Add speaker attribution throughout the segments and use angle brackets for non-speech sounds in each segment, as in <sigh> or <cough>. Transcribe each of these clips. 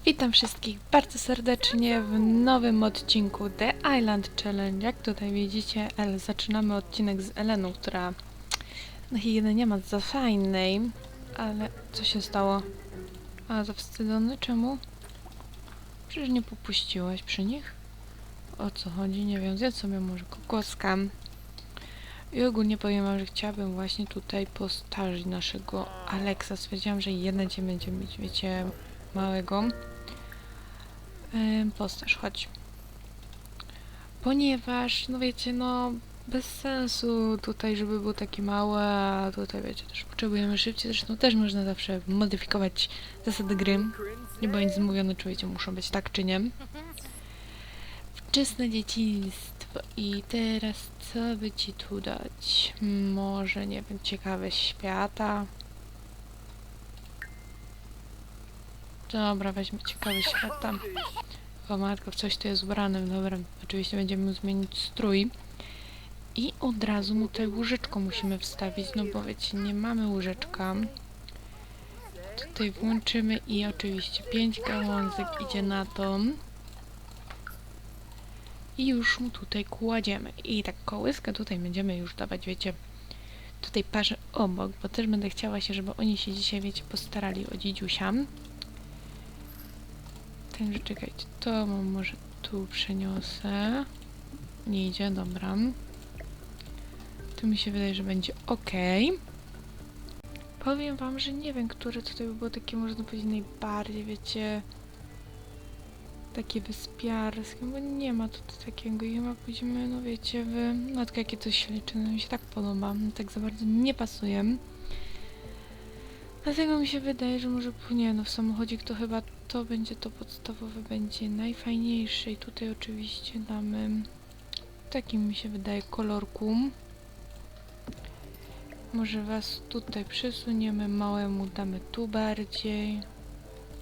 Speaker 1: Witam wszystkich bardzo serdecznie w nowym odcinku The Island Challenge. Jak tutaj widzicie, El, zaczynamy odcinek z Eleną, która na higienę nie ma za fajnej, ale co się stało? A, zawstydzony? Czemu? Przecież nie popuściłaś przy nich? O co chodzi? Nie wiem, zjedz sobie może kokoska. I ogólnie powiem wam, że chciałabym właśnie tutaj postarzyć naszego Alexa. Stwierdziłam, że jeden dzień będzie mieć, wiecie, małego. Ym, Postaż, chodź. Ponieważ, no wiecie, no bez sensu tutaj, żeby był taki mały, a tutaj wiecie, też potrzebujemy szybciej. Zresztą też można zawsze modyfikować zasady gry. Nie było nic mówione, czy wiecie, muszą być tak czy nie. Wczesne dzieciństwo. I teraz co by ci tu dać? Może, nie wiem, ciekawe świata. Dobra, weźmy ciekawy świata. O matko, w coś tu jest ubrany. Dobra, oczywiście będziemy mu zmienić strój. I od razu mu tutaj łóżeczko musimy wstawić, no bo wiecie, nie mamy łóżeczka. Tutaj włączymy i oczywiście 5 gałązek idzie na to. I już mu tutaj kładziemy. I tak kołyskę tutaj będziemy już dawać, wiecie, tutaj parze obok, bo też będę chciała się, żeby oni się dzisiaj, wiecie, postarali o dzidziusia. Także czekajcie, to może tu przeniosę. Nie idzie, dobra. Tu mi się wydaje, że będzie ok. Powiem wam, że nie wiem, które tutaj by było takie, można powiedzieć, najbardziej, wiecie, takie wyspiarskie, bo nie ma tutaj takiego i chyba pójdziemy, no wiecie, w matkę, jakie to się liczy, no mi się tak podoba, no, tak za bardzo nie pasuje. Dlatego mi się wydaje, że może nie, no w samochodzie to chyba to będzie to podstawowe, będzie najfajniejsze i tutaj oczywiście damy takim mi się wydaje kolorku. Może was tutaj przesuniemy, małemu damy tu bardziej.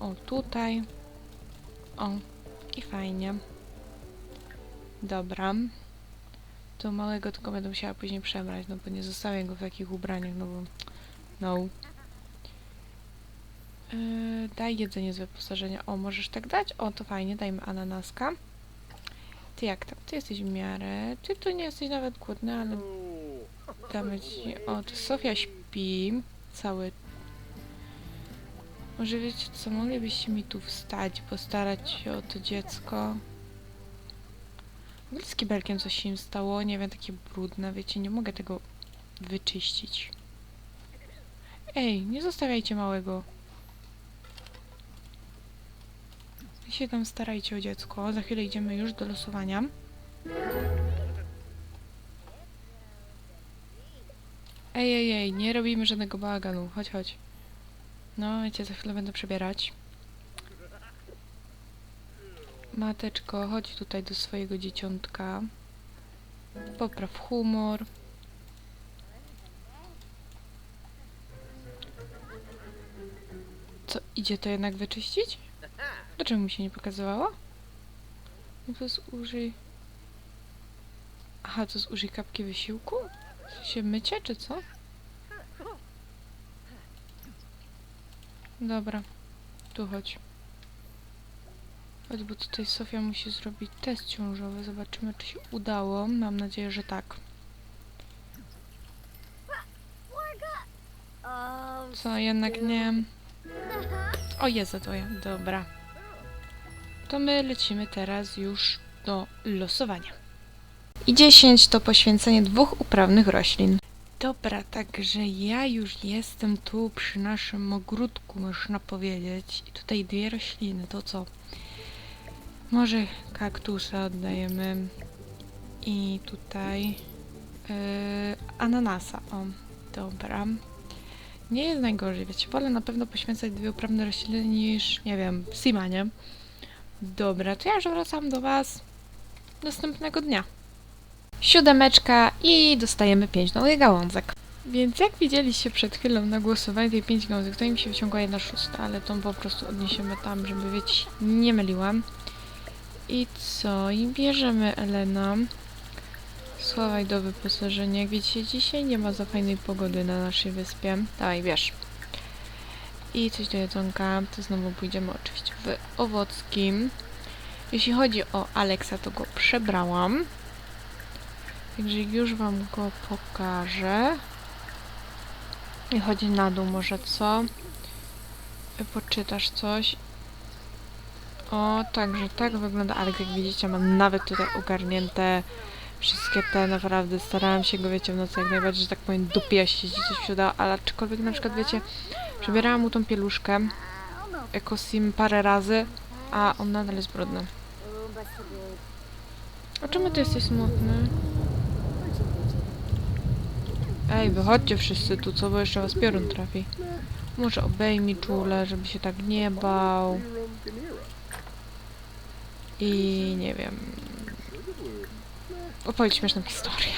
Speaker 1: O, tutaj. O, i fajnie. Dobra. To małego tylko będę musiała później przebrać, no bo nie zostawię go w jakich ubraniach, no bo... No. Yy, daj jedzenie z wyposażenia. O, możesz tak dać? O, to fajnie, dajmy ananaska. Ty jak tam? Ty jesteś w miarę. Ty tu nie jesteś nawet głodny, ale damy ci... O, to Sofia śpi. Cały... Może wiecie co, moglibyście mi tu wstać, postarać się o to dziecko. W z kibelkiem coś się im stało, nie wiem, takie brudne, wiecie, nie mogę tego wyczyścić. Ej, nie zostawiajcie małego. Wy się tam starajcie o dziecko. Za chwilę idziemy już do losowania. Ej, ej, ej, nie robimy żadnego bałaganu. Chodź, chodź. No, wiecie, za chwilę będę przebierać. Mateczko, chodź tutaj do swojego dzieciątka. Popraw humor. Co, idzie to jednak wyczyścić? Dlaczego mi się nie pokazywało? No to jest użyj... Aha, to jest użyj kapki wysiłku? W sensie mycie, czy co? Dobra, tu chodź. Chodź, bo tutaj Sofia musi zrobić test ciążowy. Zobaczymy, czy się udało. Mam nadzieję, że tak. Co, jednak nie... O, jest to ja. Dobra. To my lecimy teraz już do losowania. I 10 to poświęcenie dwóch uprawnych roślin. Dobra, także ja już jestem tu przy naszym ogródku, można powiedzieć. I tutaj dwie rośliny, to co? Może kaktusa oddajemy. I tutaj yy, ananasa. O, dobra. Nie jest najgorzej, wiecie, wolę na pewno poświęcać dwie uprawne rośliny niż, nie wiem, Sima, nie? Dobra, to ja już wracam do Was następnego dnia. Siódemeczka i dostajemy pięć nowych gałązek. Więc jak widzieliście przed chwilą na głosowaniu tej pięć gałązek, to im się wyciągła jedna szósta, ale tą po prostu odniesiemy tam, żeby wiecie, nie myliłam. I co? I bierzemy Elena. Schowaj do wyposażenia. Jak widzicie, dzisiaj nie ma za fajnej pogody na naszej wyspie. Dawaj, bierz. I coś do jedzonka, to znowu pójdziemy oczywiście w owockim. Jeśli chodzi o Alexa, to go przebrałam. Także już wam go pokażę. I chodzi na dół może, co? Poczytasz coś. O, także tak wygląda Alex, jak widzicie, mam nawet tutaj ogarnięte wszystkie te, naprawdę starałam się go, wiecie, w nocy jak najbardziej, że tak powiem, dupieścić, coś się udało, ale aczkolwiek na przykład, wiecie, przebierałam mu tą pieluszkę jako sim parę razy, a on nadal jest brudny. A czemu ty jesteś smutny? Ej, wychodźcie wszyscy tu, co, bo jeszcze was piorun trafi. Może obejmij czule, żeby się tak nie bał. I nie wiem. Opowiedz śmieszną historię.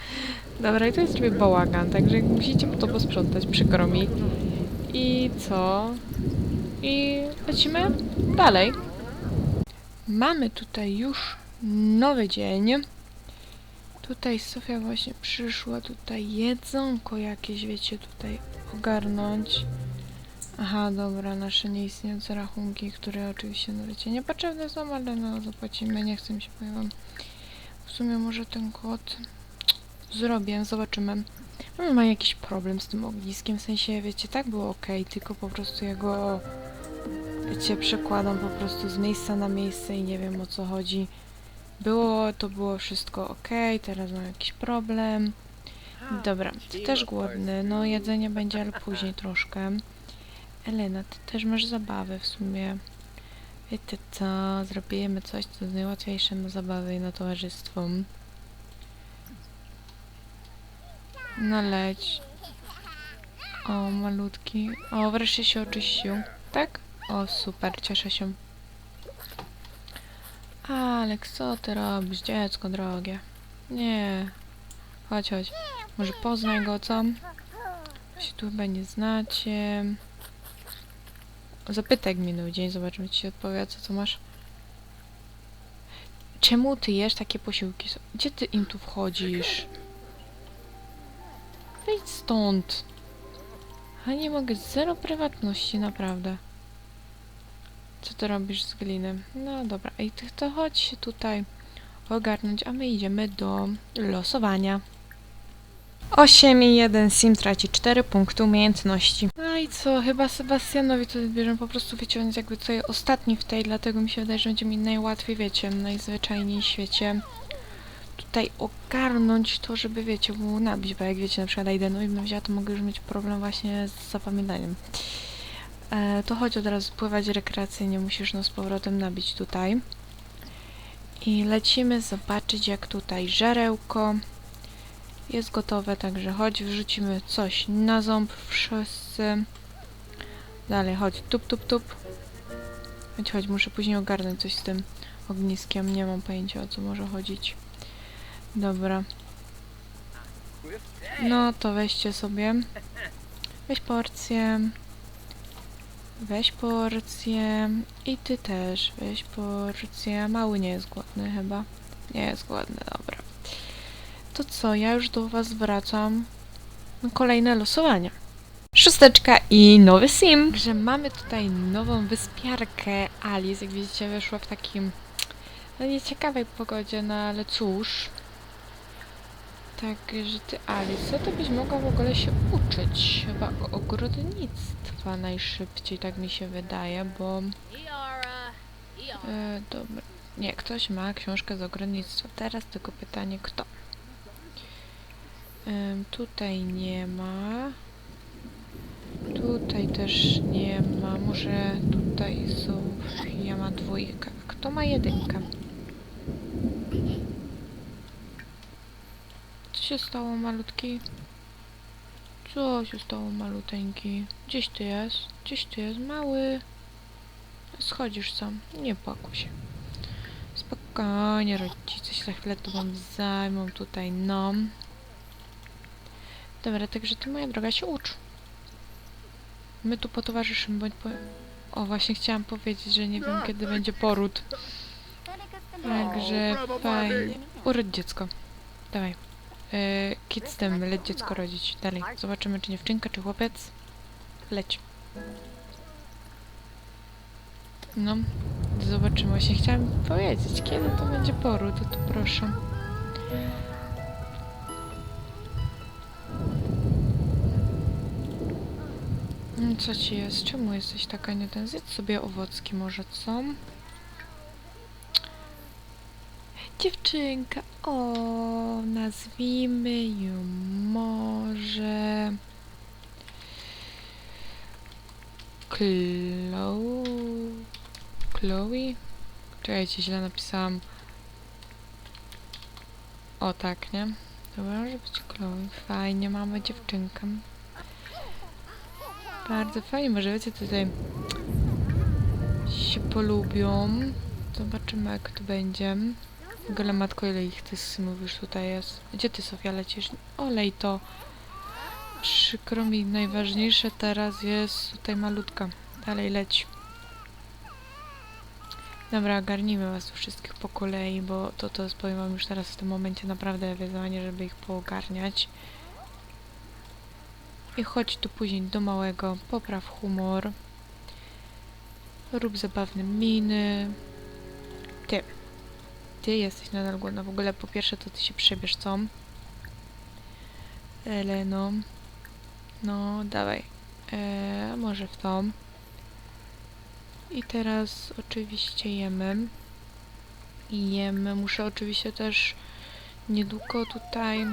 Speaker 1: <laughs> Dobra, i to jest sobie bałagan, także musicie to posprzątać, przykro mi. I co? I lecimy dalej. Mamy tutaj już nowy dzień. Tutaj Sofia właśnie przyszła, tutaj jedzonko jakieś, wiecie, tutaj ogarnąć. Aha, dobra, nasze nieistniejące rachunki, które oczywiście, no wiecie, niepotrzebne są, ale no zapłacimy, nie chcę mi się powiem. W sumie może ten kod zrobię, zobaczymy. Może ma jakiś problem z tym ogniskiem, w sensie, wiecie, tak było ok, tylko po prostu jego, wiecie, przekładam po prostu z miejsca na miejsce i nie wiem o co chodzi. Było, to było wszystko ok, teraz mam jakiś problem. Dobra, ty też głodny, no jedzenie będzie, ale później <laughs> troszkę. Elena, ty też masz zabawy w sumie. Wiecie co, zrobimy coś, co jest najłatwiejsze na zabawy i na towarzystwo. No leć. O, malutki. O, wreszcie się oczyścił. Tak? O, super, cieszę się. Aleks, co ty robisz, dziecko drogie? Nie. Chodź, chodź. Może poznaj go, co? Się tu chyba nie znacie. Zapytaj minął dzień, zobaczymy, czy ci odpowie, co tu masz. Czemu ty jesz takie posiłki? Gdzie ty im tu wchodzisz? Wyjdź stąd. A nie mogę, zero prywatności, naprawdę. Co ty robisz z gliny? No dobra, ej, ty to chodź się tutaj ogarnąć, a my idziemy do losowania. 8 i 1 Sim traci 4 punkty umiejętności. No i co, chyba Sebastianowi to bierzemy po prostu, jest jakby tutaj ostatni w tej, dlatego mi się wydaje, że będzie mi najłatwiej, wiecie, najzwyczajniej w świecie tutaj ogarnąć to, żeby, wiecie, mu nabić, bo jak wiecie, na przykład Aidenu i bym wzięła, to mogę już mieć problem właśnie z zapamiętaniem. E, to chodź od razu pływać rekreacyjnie, musisz no z powrotem nabić tutaj. I lecimy zobaczyć, jak tutaj żarełko jest gotowe, także chodź, wrzucimy coś na ząb wszyscy. Dalej, chodź, tup, tup, tup. Chodź, chodź, muszę później ogarnąć coś z tym ogniskiem, nie mam pojęcia o co może chodzić. Dobra. No to weźcie sobie. Weź porcję. Weź porcję. I ty też weź porcję. Mały nie jest głodny chyba. Nie jest głodny, dobra. To co, ja już do was wracam. na Kolejne losowanie. Szósteczka i nowy sim. Także mamy tutaj nową wyspiarkę Alice. Jak widzicie, wyszła w takim no nieciekawej pogodzie, no ale cóż. Także ty, Alice, co ty byś mogła w ogóle się uczyć? Chyba ogrodnictwa najszybciej, tak mi się wydaje, bo... E, dobra. Nie, ktoś ma książkę z ogrodnictwa. Teraz tylko pytanie, kto? Em, tutaj nie ma. Tutaj też nie ma. Może tutaj Sofia ma dwójkę. Kto ma jedynkę? Co się stało, malutki? Co się stało, maluteńki? Gdzieś ty jest? Gdzieś ty jest, mały? Schodzisz sam. Nie płakuj się. Spokojnie, rodzice się za chwilę tobą zajmą tutaj, no. Dobra, także ty, moja droga, się ucz. My tu potowarzyszymy, bądź po... O, właśnie chciałam powiedzieć, że nie wiem, kiedy będzie poród. Także fajnie. Urodź dziecko. Dawaj. Yy, kit z tym, leć dziecko rodzić. Dalej. Zobaczymy, czy dziewczynka, czy chłopiec. Leć. No, zobaczymy. Właśnie chciałam powiedzieć, kiedy to będzie poród, to tu proszę. Co ci jest? Czemu jesteś taka nie ten? Zjedz sobie owocki może, co? Dziewczynka, o, nazwijmy ją może... Chloe... Chloe? Czekajcie, źle napisałam. O, tak, nie? Dobra, może być Chloe. Fajnie, mamy dziewczynkę. Bardzo fajnie, może wiecie, tutaj się polubią. Zobaczymy, jak to będzie. W ogóle, matko, ile ich ty synów już tutaj jest? Gdzie ty, Sofia, lecisz? Olej to. Przykro mi, najważniejsze teraz jest tutaj malutka. Dalej leć. Dobra, ogarnijmy was tu wszystkich po kolei, bo to, to jest, powiem wam już teraz w tym momencie naprawdę wyzwanie, żeby ich poogarniać. I chodź tu później do małego, popraw humor. Rób zabawne miny. Ty. Ty jesteś nadal głodna. W ogóle po pierwsze to ty się przebierz, co? Eleno. No, dawaj. Eee, może w tą. I teraz oczywiście jemy. I jemy. Muszę oczywiście też niedługo tutaj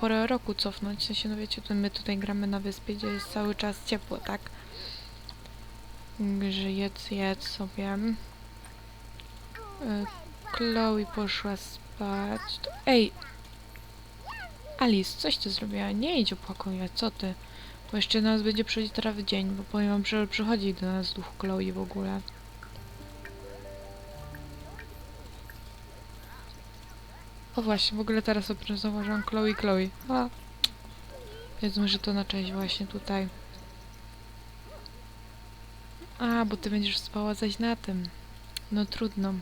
Speaker 1: porę roku cofnąć. W sensie, no wiecie, to my tutaj gramy na wyspie, gdzie jest cały czas ciepło, tak? Że jedz, jedz sobie. E, Chloe poszła spać. To, ej! Alice, coś ty zrobiła? Nie idź opłakować, co ty? Bo jeszcze nas będzie przychodzić teraz dzień, bo powiem wam, że przychodzi do nas duch Chloe w ogóle. O właśnie, w ogóle teraz zauważyłam Chloe, Chloe. A. Powiedzmy, że to na cześć właśnie tutaj. A, bo ty będziesz spała zaś na tym. No trudno.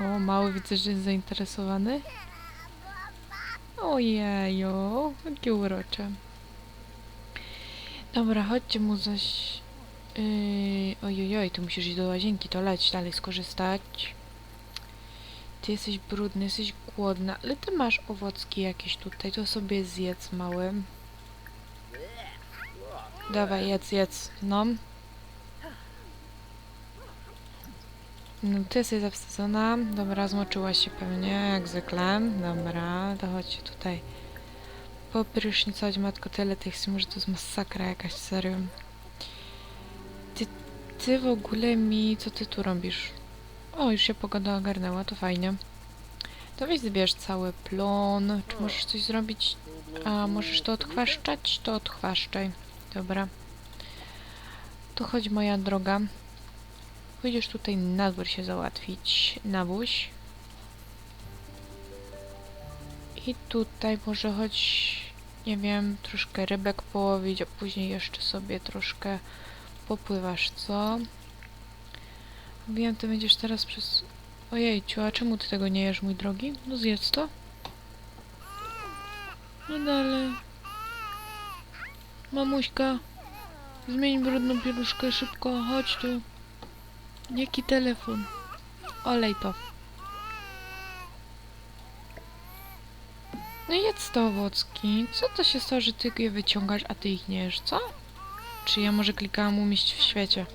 Speaker 1: O, mały widzę, że jest zainteresowany. Ojeju, jakie urocze. Dobra, chodźcie mu zaś... Yy, ojojoj, tu musisz iść do łazienki, to leć dalej skorzystać. Ty jesteś brudny, jesteś głodna, ale ty masz owocki jakieś tutaj, to sobie zjedz mały. Dawaj, jedz, jedz, no. No, ty jesteś zawstydzona. Dobra, zmoczyłaś się pewnie, jak zwykle. Dobra, to chodźcie tutaj. Po prysznicować, matko, tyle tych sim, że to jest masakra jakaś, serio. Ty, ty w ogóle mi... Co ty tu robisz? O, już się pogoda ogarnęła, to fajnie. To weź zbierz cały plon. Czy możesz coś zrobić? A, możesz to odchwaszczać? To odchwaszczaj. Dobra. To chodź, moja droga. Pójdziesz tutaj na dwór się załatwić nawóź. I tutaj może choć, nie wiem, troszkę rybek połowić, a później jeszcze sobie troszkę popływasz, co? Wiem, ty będziesz teraz przez... Ojejciu, a czemu ty tego nie jesz, mój drogi? No zjedz to. No dalej. Mamuśka, zmień brudną pieluszkę szybko, chodź tu. Jaki telefon? Olej to. No jedz to owocki. Co to się stało, że ty je wyciągasz, a ty ich nie jesz, co? Czy ja może klikałam umieść w świecie?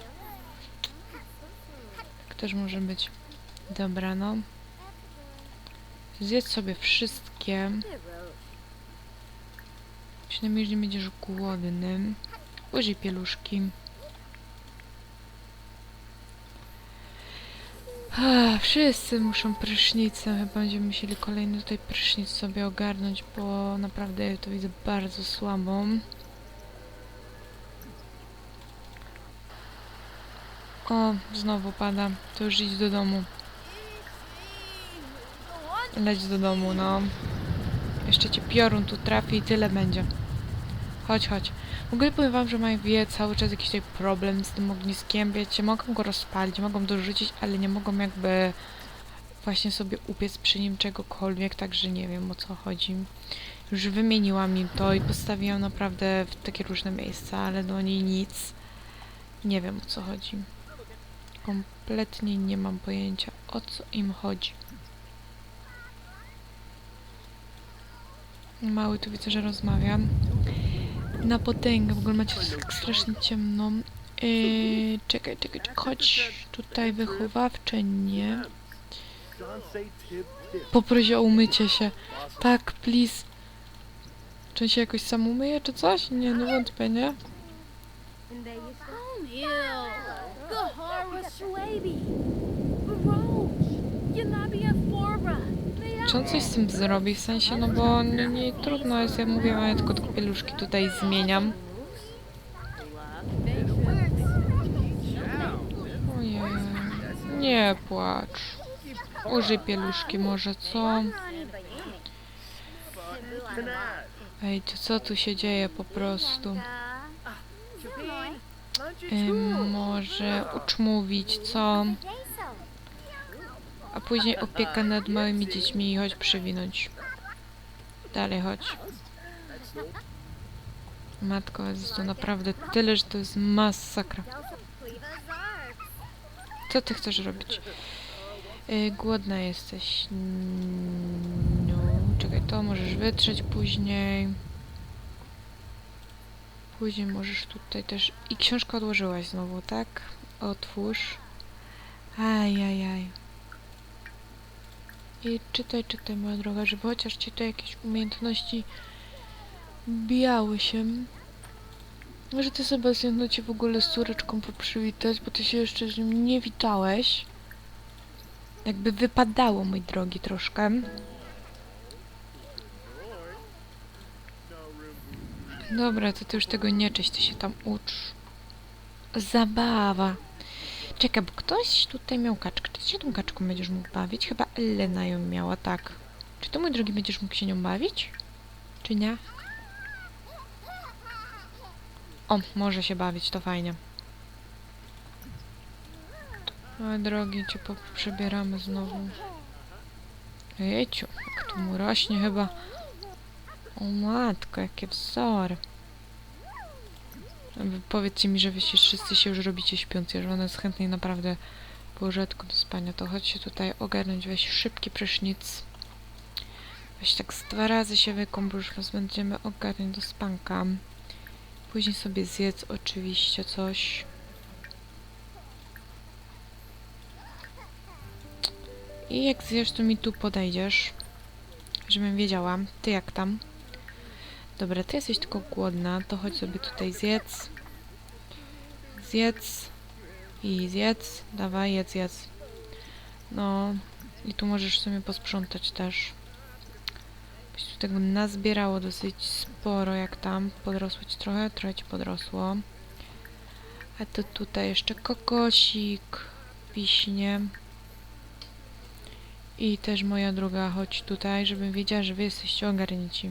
Speaker 1: Tak też może być. Dobra, no. Zjedz sobie wszystkie. Przynajmniej, że będziesz głodny. Użyj pieluszki. Wszyscy muszą prysznicem. Chyba będziemy musieli kolejny tutaj prysznic sobie ogarnąć, bo naprawdę ja to widzę bardzo słabo. O, znowu pada. To już idź do domu. Leć do domu, no. Jeszcze cię piorun tu trafi i tyle będzie. Chodź, chodź. W ogóle powiem wam, że mają wie cały czas jakiś tutaj problem z tym ogniskiem, wiecie, mogą go rozpalić, mogą dorzucić, ale nie mogą jakby właśnie sobie upiec przy nim czegokolwiek, także nie wiem o co chodzi. Już wymieniłam im to i postawiłam naprawdę w takie różne miejsca, ale do niej nic. Nie wiem o co chodzi. Kompletnie nie mam pojęcia o co im chodzi. Mały tu widzę, że rozmawiam. Na potęgę, w ogóle macie strasznie ciemno. Yy, czekaj, czekaj, czekaj, chodź tutaj wychowawcze, nie. Poprosi o umycie się. Tak, please. Czy on się jakoś sam umyje, czy coś? Nie, no wątpię, nie?
Speaker 2: Ew.
Speaker 1: Czy on coś z tym zrobi? W sensie, no bo nie, nie trudno jest, ja mówię, ja tylko te pieluszki tutaj zmieniam. Nie płacz. Użyj pieluszki może, co? Ej, co tu się dzieje po prostu? Ym, może uczmówić, co? A później opieka nad małymi dziećmi i chodź przewinąć. Dalej chodź. Matko, jest to naprawdę tyle, że to jest masakra. Co ty chcesz robić? Y, głodna jesteś. No, czekaj, to możesz wytrzeć później. Później możesz tutaj też... I książkę odłożyłaś znowu, tak? Otwórz. Ajajaj. I czytaj, czytaj, moja droga, żeby chociaż ci to jakieś umiejętności bijały się. Może ty Sebastian, no cię w ogóle z córeczką poprzywitać, bo ty się jeszcze z nim nie witałeś. Jakby wypadało, mój drogi, troszkę. Dobra, to ty już tego nie czyś, ty się tam ucz. Zabawa. Czekaj, bo ktoś tutaj miał kaczkę. Czy ty się tą kaczką będziesz mógł bawić? Chyba Elena ją miała, tak. Czy ty, mój drogi, będziesz mógł się nią bawić? Czy nie? O, może się bawić, to fajnie. Mój drogi, cię przebieramy znowu. Jejciu, jak tu mu rośnie chyba. O matko, jakie wzory. Powiedzcie mi, że wy się wszyscy się już robicie śpiący, że ona jest chętniej naprawdę po łóżeczku do spania, to chodź się tutaj ogarnąć, weź szybki prysznic. Weź tak z dwa razy się wykąp, już będziemy ogarniać do spanka. Później sobie zjedz oczywiście coś. I jak zjesz, to mi tu podejdziesz, żebym wiedziała. Ty jak tam? Dobra, ty jesteś tylko głodna, to chodź sobie tutaj zjedz. Zjedz. I zjedz. Dawaj, jedz, jedz. No. I tu możesz sobie posprzątać też. Byś tu tego nazbierało dosyć sporo, jak tam. Podrosło ci trochę? Trochę ci podrosło. A to tutaj jeszcze kokosik, wiśnie. I też moja druga, chodź tutaj, żebym wiedziała, że wy jesteście ogarnięci.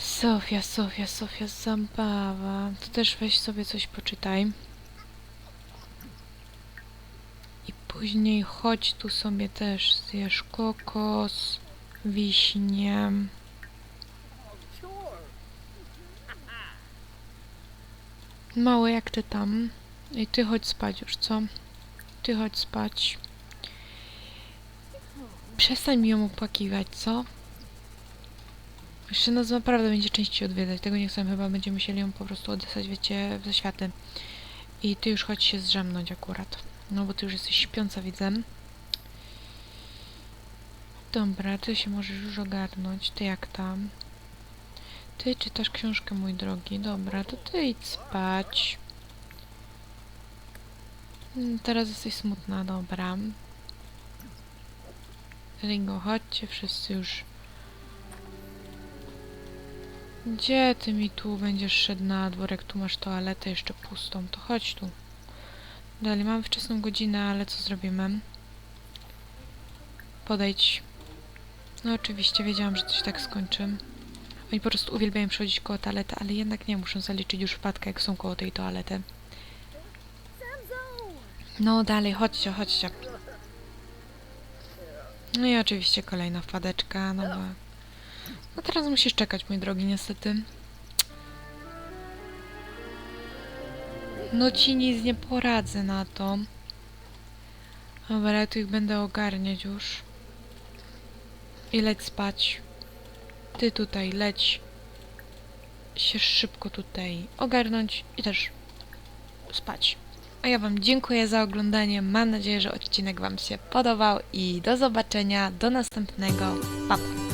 Speaker 1: Sofia, Sofia, Sofia, zabawa. To też weź sobie coś poczytaj. I później chodź tu sobie też zjesz kokos, wiśnie. Mały jak ty tam. I ty chodź spać już, co? Ty chodź spać. Przestań mi ją opłakiwać, co? Jeszcze nas naprawdę będzie częściej odwiedzać. Tego nie chcę, chyba będziemy musieli ją po prostu odesłać, wiecie, ze światem. I ty już chodź się zdrzemnąć akurat. No bo ty już jesteś śpiąca, widzę. Dobra, ty się możesz już ogarnąć. Ty jak tam? Ty czytasz książkę, mój drogi. Dobra, to ty idź spać. Mm, Teraz jesteś smutna, dobra. Ringo, chodźcie wszyscy już. Gdzie ty mi tu będziesz szedł na dwór, jak tu masz toaletę jeszcze pustą? To chodź tu. Dalej, mam wczesną godzinę, ale co zrobimy? Podejdź. No oczywiście, wiedziałam, że się tak skończy. Oni po prostu uwielbiają przechodzić koło toalety, ale jednak nie muszą zaliczyć już wpadkę, jak są koło tej toalety. No dalej, chodźcie, chodźcie. No i oczywiście kolejna wpadeczka, no bo No teraz musisz czekać, mój drogi, niestety. No ci nic nie poradzę na to. Dobra, ja tu ich będę ogarniać już. I leć spać. Ty tutaj leć. Się szybko tutaj ogarnąć i też spać. A ja Wam dziękuję za oglądanie. Mam nadzieję, że odcinek Wam się podobał i do zobaczenia. Do następnego. Pa! pa.